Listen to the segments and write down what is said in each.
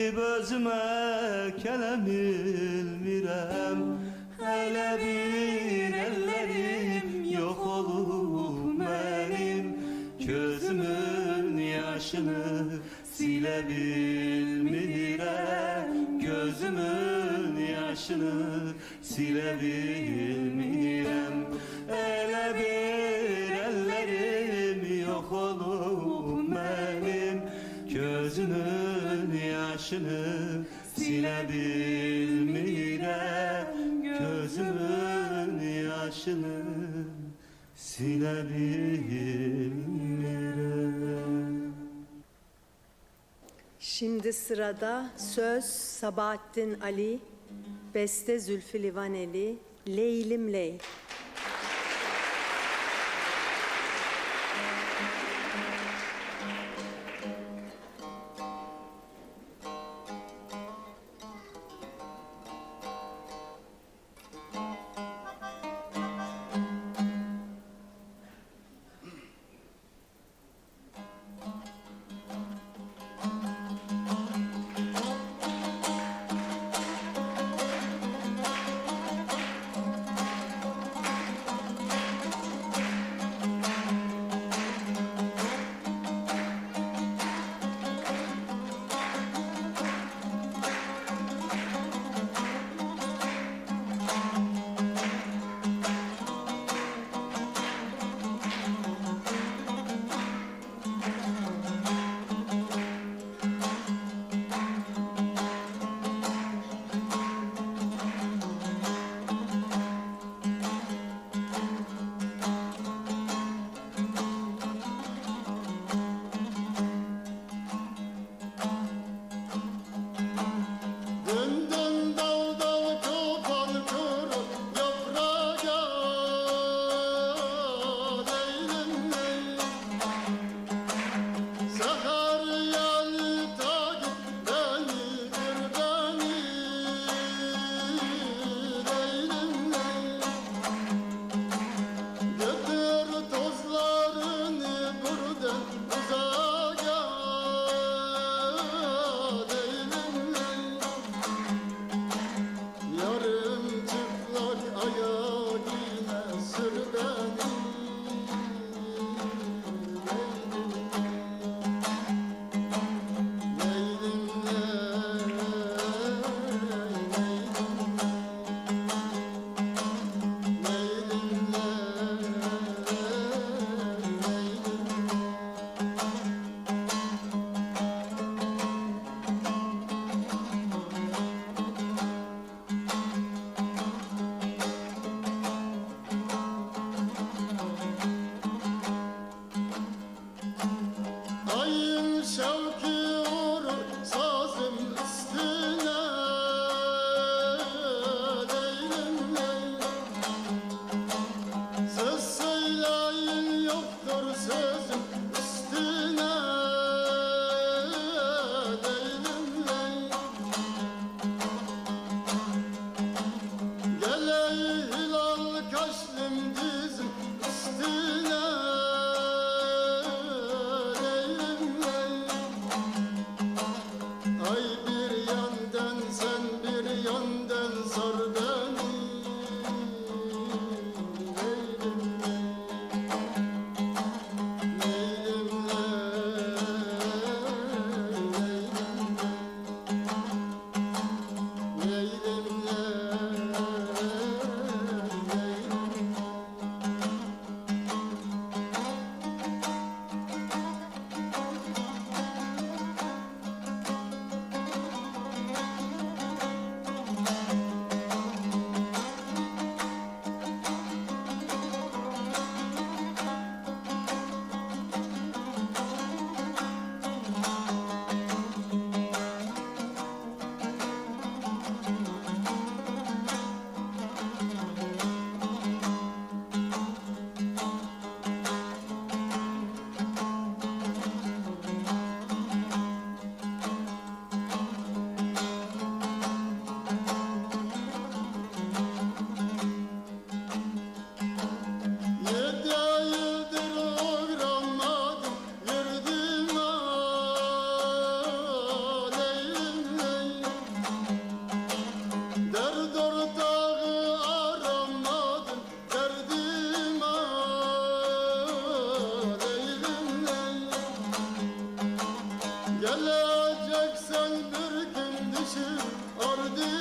Özüme kelem ilmirem. Hele bir ellerim yok olup benim. Gözümün yaşını silebilmirem. Gözümün yaşını silebilmirem yaşını silebilmirem Gözümün yaşını silebilmirem Şimdi sırada söz Sabahattin Ali, beste Zülfü Livaneli, Leylim Ley. başım ardı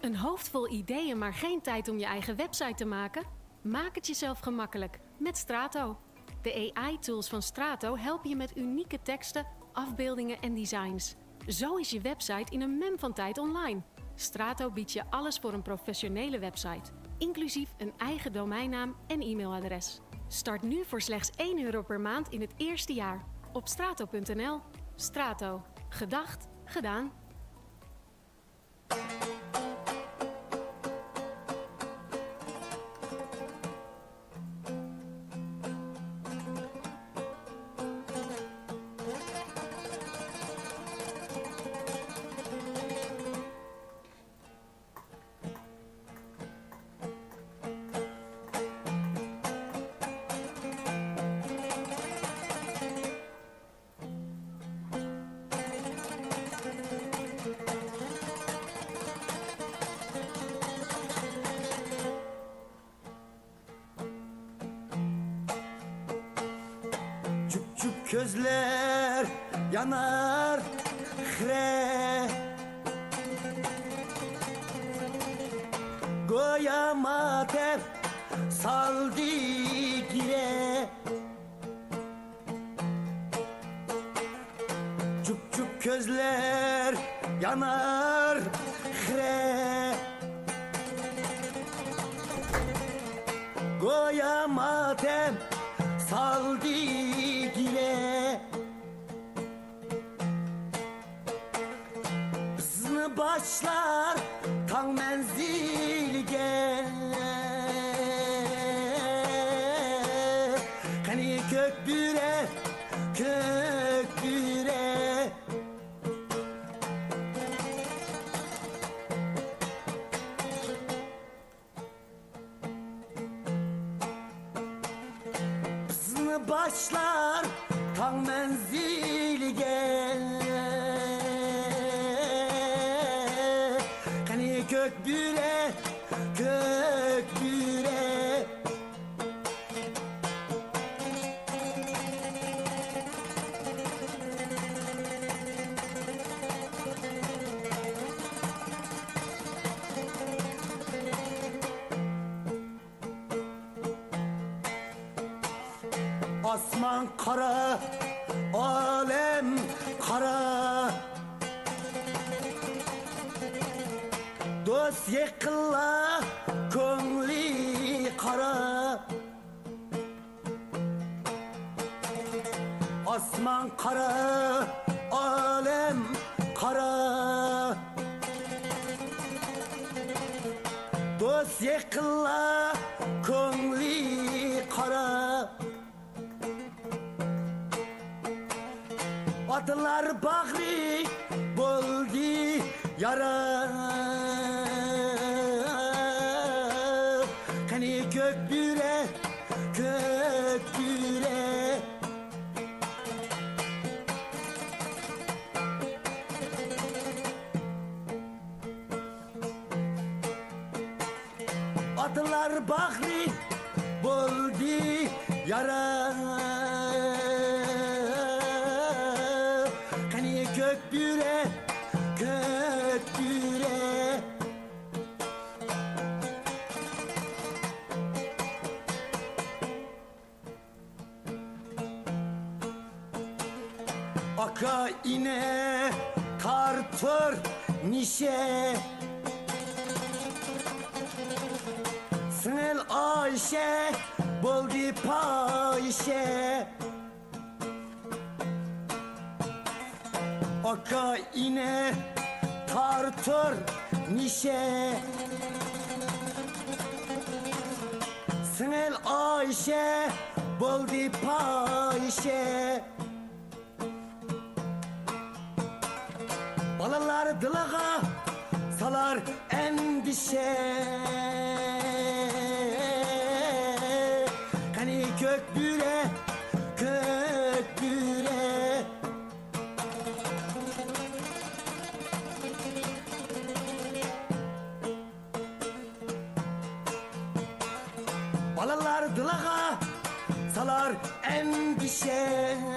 Een hoofd vol ideeën, maar geen tijd om je eigen website te maken? Maak het jezelf gemakkelijk met Strato. De AI-tools van Strato helpen je met unieke teksten, afbeeldingen en designs. Zo is je website in een mem van tijd online. Strato biedt je alles voor een professionele website, inclusief een eigen domeinnaam en e-mailadres. Start nu voor slechts 1 euro per maand in het eerste jaar op strato.nl. Strato. Gedacht, gedaan. Yanar hre Goya mater saldı gire Çup çup gözler yanar hre Goya matem başlar tan menzilge Hani Dost yakınla, köngli kara. Atlar bağrı buldu yara Hani kök nişe Sınel Ayşe buldu payşe Balalar dılağa salar endişe endişe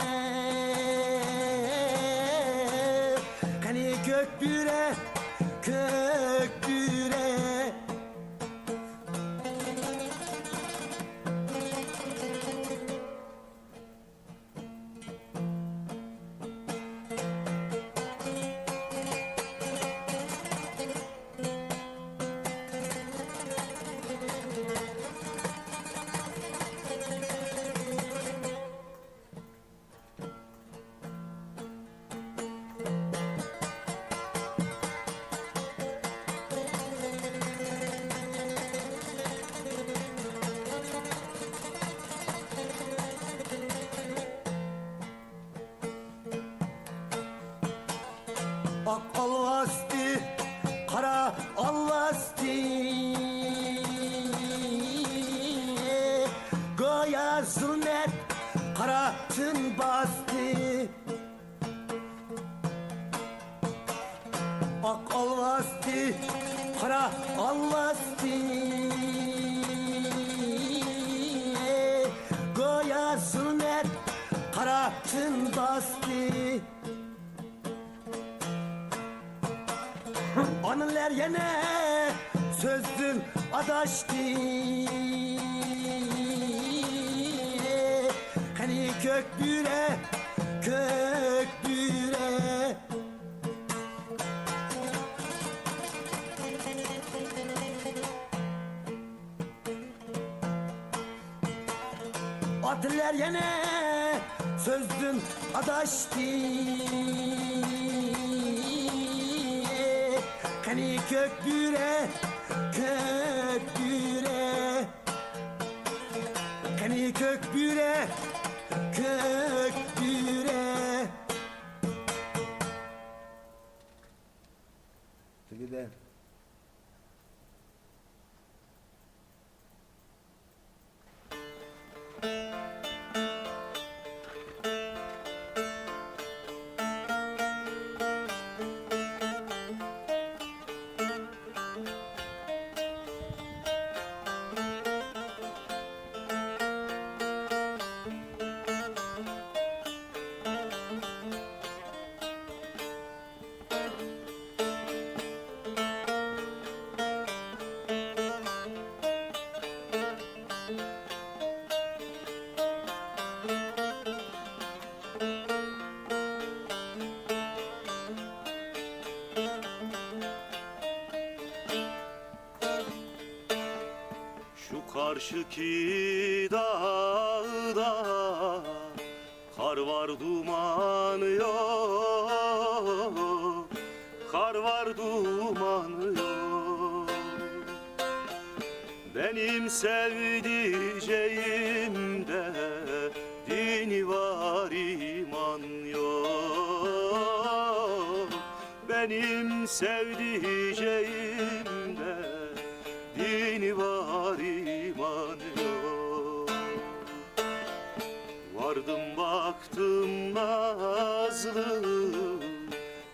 alvasti Goya zulmet, kara tın bastı. Anılar yine sözdün adaştı. Hani kök büre, kök Atiller yine sözdün adaştı Hani kök büre, kök büre Hani Şu karşıki dağda Kar var duman yok. Kar var duman yok. Benim sevdiceğimde Dini var iman yok. Benim sevdiceğimde Dini var Vardım baktım nazlı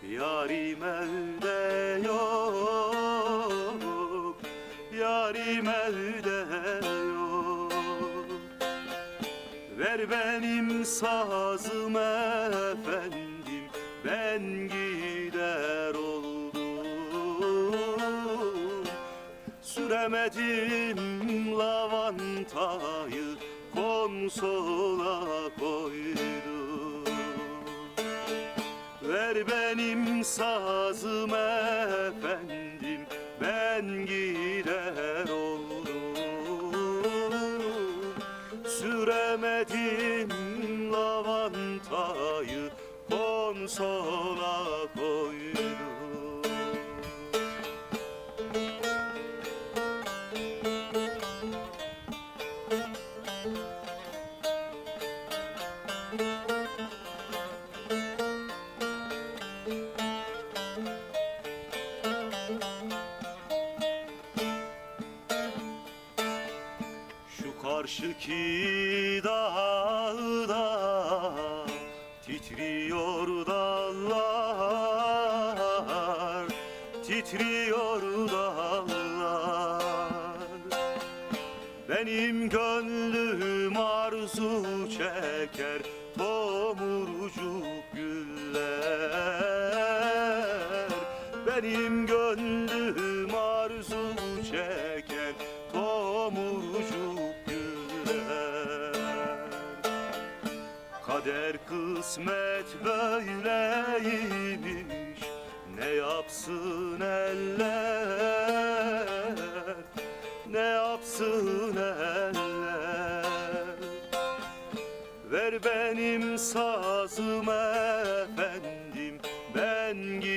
Yarim evde yok Yarim evde yok. Ver benim sazım efendim Ben gider oldum. Süremedim lavantayı konsola koydum. Ver benim sazım efendim ben gider karşıki dağda titriyor dallar, titriyor dallar. Benim gönlüm kısmet böyleymiş Ne yapsın eller? Ne yapsın eller? Ver benim sazım efendim Ben gider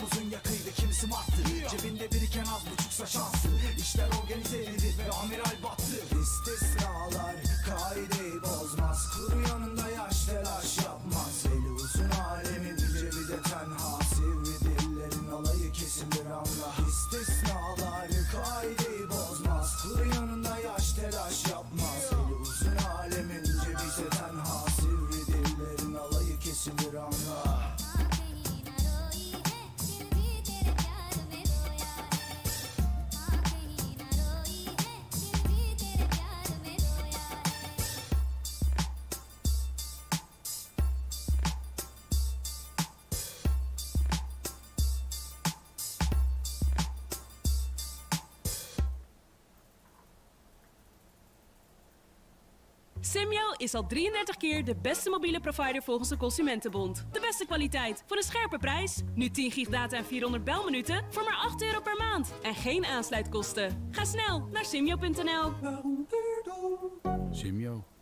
I'm Simyo is al 33 keer de beste mobiele provider volgens de Consumentenbond. De beste kwaliteit voor een scherpe prijs. Nu 10 gig data en 400 belminuten voor maar 8 euro per maand. En geen aansluitkosten. Ga snel naar simio.nl. Simyo.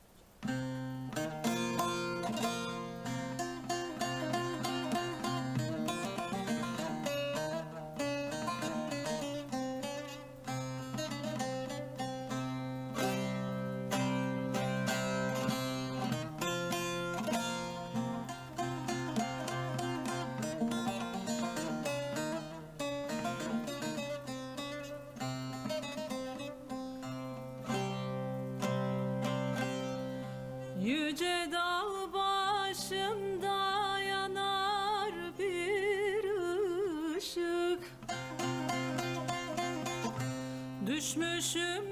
düşmüşüm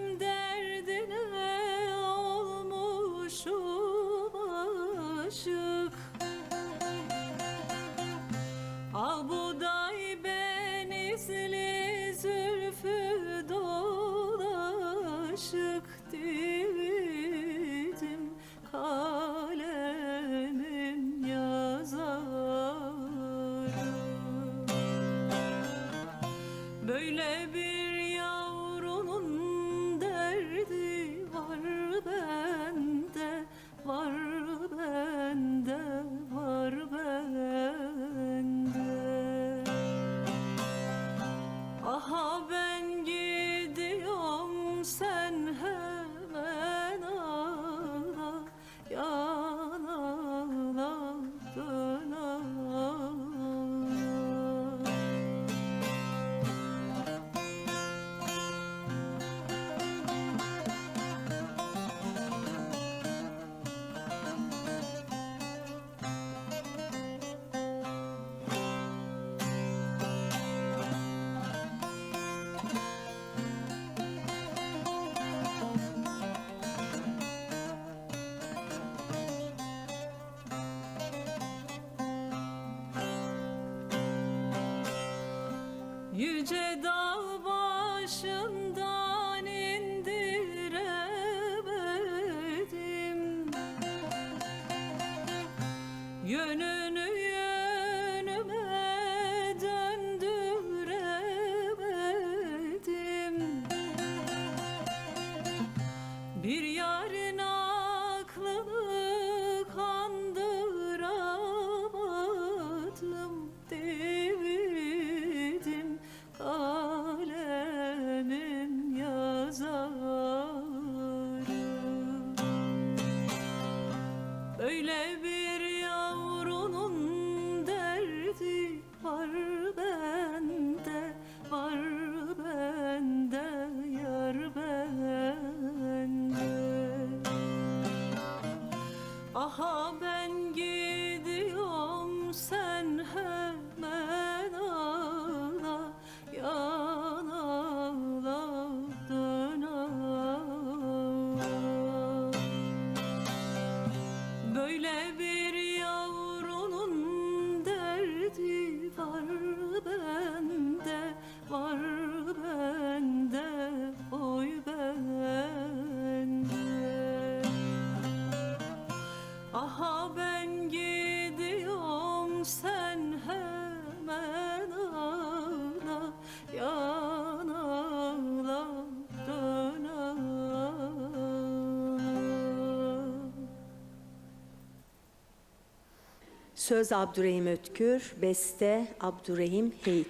Yönünü Söz Abdurrahim Ötkür, beste Abdurrahim Heyit.